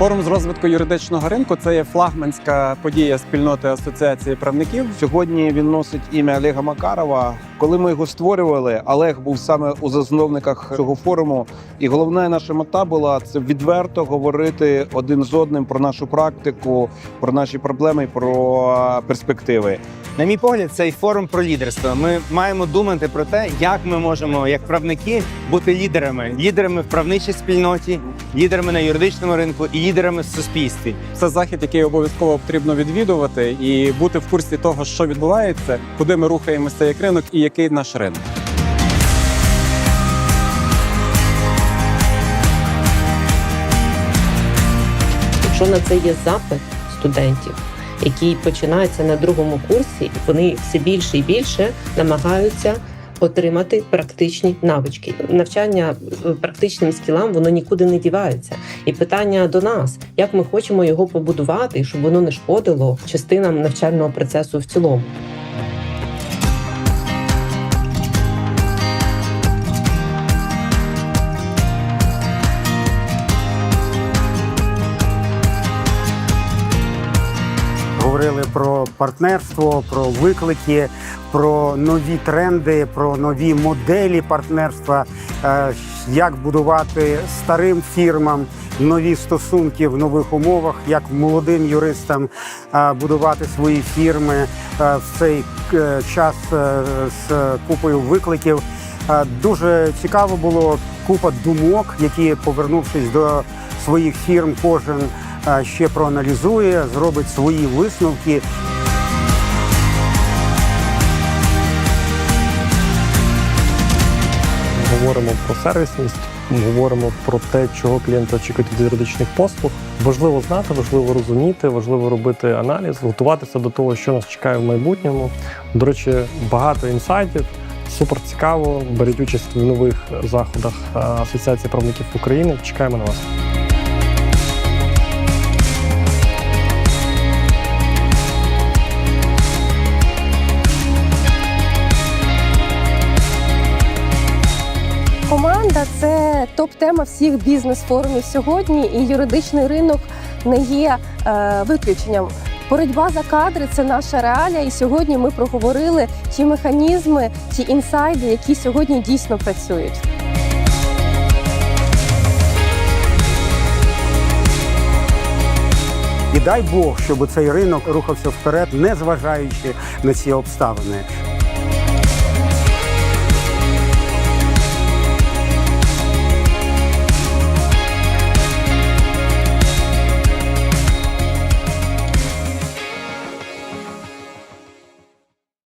Форум з розвитку юридичного ринку це є флагманська подія спільноти асоціації правників. Сьогодні він носить ім'я Олега Макарова. Коли ми його створювали, Олег був саме у засновниках цього форуму. І головна наша мета була це відверто говорити один з одним про нашу практику, про наші проблеми і про перспективи. На мій погляд, цей форум про лідерство. Ми маємо думати про те, як ми можемо, як правники, бути лідерами, лідерами в правничій спільноті, лідерами на юридичному ринку і лідерами в суспільстві. Це захід, який обов'язково потрібно відвідувати і бути в курсі того, що відбувається, куди ми рухаємося як ринок і який наш ринок. Якщо на це є запит студентів, який починається на другому курсі, вони все більше і більше намагаються отримати практичні навички. Навчання е, практичним скілам воно нікуди не дівається. І питання до нас, як ми хочемо його побудувати, щоб воно не шкодило частинам навчального процесу в цілому. Говорили про партнерство, про виклики, про нові тренди, про нові моделі партнерства, е, як будувати старим фірмам нові стосунки в нових умовах, як молодим юристам е, будувати свої фірми е, в цей час з купою викликів. Дуже цікаво було купа думок, які, повернувшись до своїх фірм, кожен ще проаналізує, зробить свої висновки. говоримо про сервісність, говоримо про те, чого клієнти очікують від юридичних послуг. Важливо знати, важливо розуміти, важливо робити аналіз, готуватися до того, що нас чекає в майбутньому. До речі, багато інсайтів. Супер цікаво. Беріть участь в нових заходах Асоціації правників України. Чекаємо на вас. Команда це топ-тема всіх бізнес-форумів сьогодні, і юридичний ринок не є е, виключенням. Боротьба за кадри це наша реалія, і сьогодні ми проговорили ті механізми, ті інсайди, які сьогодні дійсно працюють. І дай Бог, щоб цей ринок рухався вперед, не зважаючи на ці обставини.